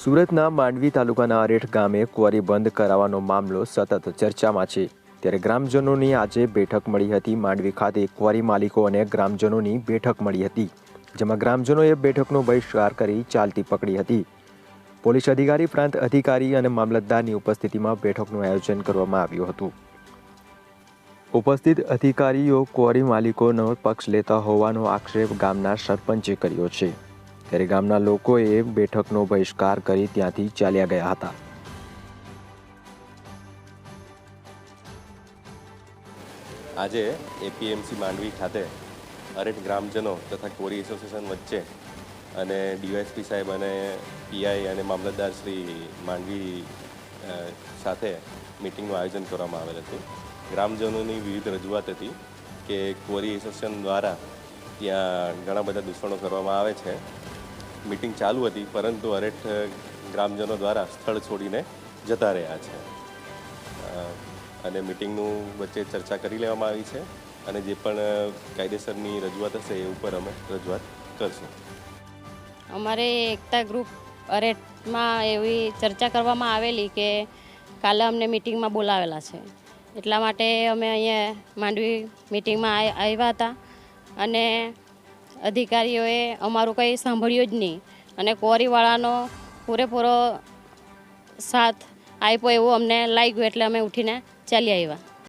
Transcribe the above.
સુરતના માંડવી તાલુકાના અરેઠ ગામે ક્વોરી બંધ કરાવવાનો મામલો સતત ચર્ચામાં છે. ત્યારે ગ્રામજનોની આજે બેઠક મળી હતી. માંડવી ખાતે ક્વોરી માલિકો અને ગ્રામજનોની બેઠક મળી હતી, જેમાં ગ્રામજનોએ બેઠકનો બહિષ્કાર કરી ચાલતી પકડી હતી. પોલીસ અધિકારી, પ્રાંત અધિકારી અને મામલતદારની ઉપસ્થિતિમાં બેઠકનું આયોજન કરવામાં આવ્યું હતું. ઉપસ્થિત અધિકારીઓ ક્વોરી માલિકોનો પક્ષ લેતા હોવાનો આક્ષેપ ગામના સરપંચે કર્યો છે. ત્યારે ગામના લોકોએ બેઠકનો બહિષ્કાર કરી ત્યાંથી ચાલ્યા ગયા હતા. આજે એપીએમસી માંડવી ખાતે અરેઠ ગ્રામજનો તથા કોરી એસોસિએશન વચ્ચે અને ડીવાયસપી સાહેબ અને પીઆઈ અને મામલતદાર શ્રી માંડવી સાથે મિટિંગનું આયોજન કરવામાં આવેલ હતું. ગ્રામજનોની વિવિધ રજૂઆત હતી કે કોરી એસોસિએશન દ્વારા ત્યાં ઘણા બધા દૂષણો કરવામાં આવે છે. મિટિંગ ચાલુ હતી, પરંતુ અરેઠ ગ્રામજનો દ્વારા સ્થળ છોડીને જતા રહ્યા છે. અને મિટિંગનું વચ્ચે ચર્ચા કરી લેવામાં આવી છે અને જે પણ કાયદેસરની રજૂઆત હશે એ ઉપર અમે રજૂઆત કરશું. અમારે એકતા ગ્રુપ અરેઠમાં એવી ચર્ચા કરવામાં આવેલી કે કાલે અમને મિટિંગમાં બોલાવેલા છે. એટલા માટે અમે અહીંયા માંડવી મિટિંગમાં આવ્યા હતા અને અધિકારીઓએ અમારું કંઈ સાંભળ્યું જ નહીં. અને કોરીવાળાનો પૂરેપૂરો સાથ આપ્યો એવું અમને લાગ્યું એટલે અમે ઉઠીને ચાલી આવ્યા.